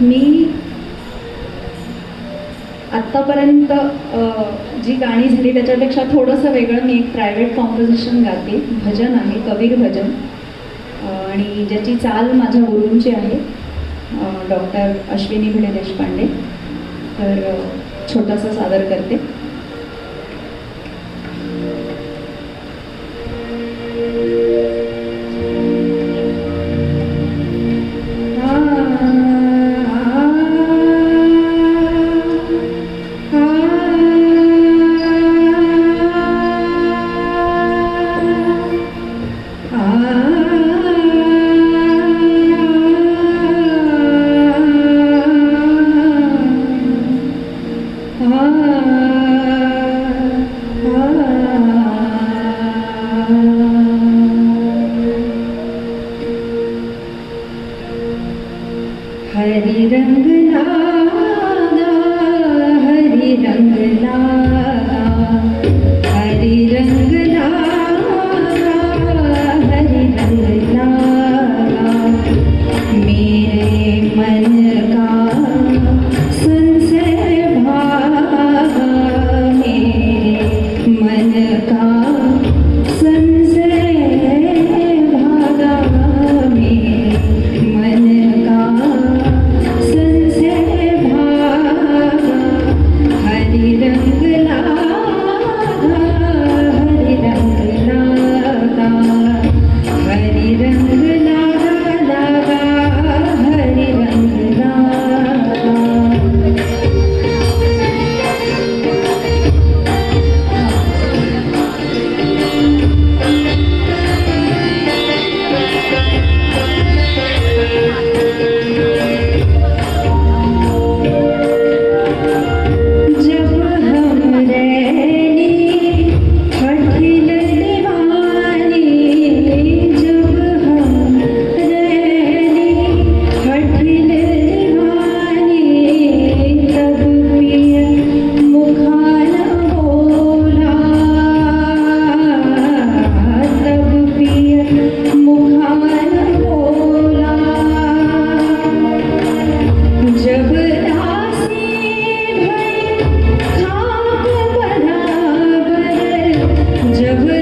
मी आत्तापर्यंत जी गाणी झाली त्याच्यापेक्षा थोडंसं वेगळं मी एक प्रायव्हेट कॉम्पोजिशन गाते भजन आहे कबीर भजन. आणि ज्याची चाल माझ्या गुरूंची आहे डॉक्टर अश्विनी भिडे देशपांडे. तर छोटासा छोटंसं सादर करते. हरी रंग लागा हरी रंग लागा हरी रंग Je